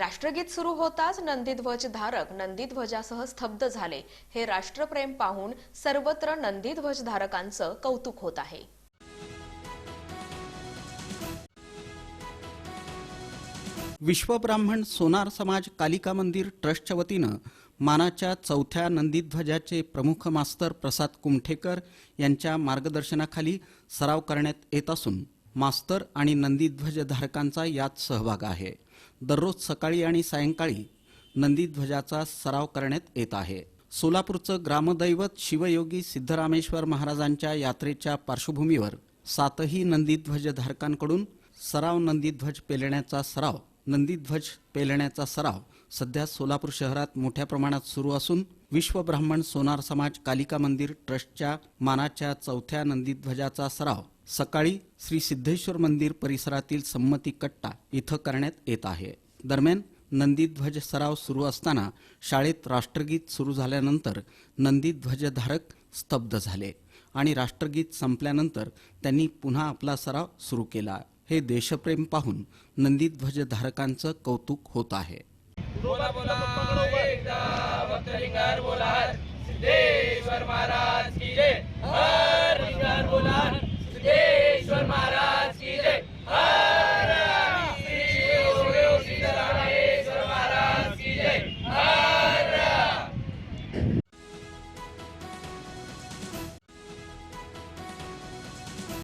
राष्ट्रगीत सुरू होताच नंदीध्वज धारक नंदीध्वजासह स्तब्ध झाले. हे राष्ट्रप्रेम पाहून सर्वत्र नंदीध्वज धारकांचं कौतुक होत आहे. विश्वब्राह्मण सोनार समाज कालिका मंदिर ट्रस्टच्या वतीनं मानाच्या चौथ्या नंदीध्वजाचे प्रमुख मास्तर प्रसाद कुमठेकर यांच्या मार्गदर्शनाखाली सराव करण्यात येत असून मास्तर आणि नंदीध्वजधारकांचा यात सहभाग आहे. दररोज सकाळी आणि सायंकाळी नंदीध्वजाचा सराव करण्यात येत आहे. सोलापूरचं ग्रामदैवत शिवयोगी सिद्धरामेश्वर महाराजांच्या यात्रेच्या पार्श्वभूमीवर सातही नंदीध्वजधारकांकडून सराव नंदीध्वज पेलण्याचा सराव नंदीध्वज पेलण्याचा सराव सध्या सोलापूर शहरात मोठ्या प्रमाणात सुरू असून विश्व ब्राह्मण सोनार समाज कालिका मंदिर ट्रस्टच्या मानाच्या चौथ्या नंदीध्वजाचा सराव सकाळी श्री सिद्धेश्वर मंदिर परिसरातील संमती कट्टा इथं करण्यात येत आहे. दरम्यान नंदीध्वज सराव सुरू असताना शाळेत राष्ट्रगीत सुरू झाल्यानंतर नंदीध्वजधारक स्तब्ध झाले आणि राष्ट्रगीत संपल्यानंतर त्यांनी पुन्हा आपला सराव सुरू केला. हे देशप्रेम पाहून नंदीध्वजधारकांचं कौतुक होत आहे. बोला बोला एकदा बोला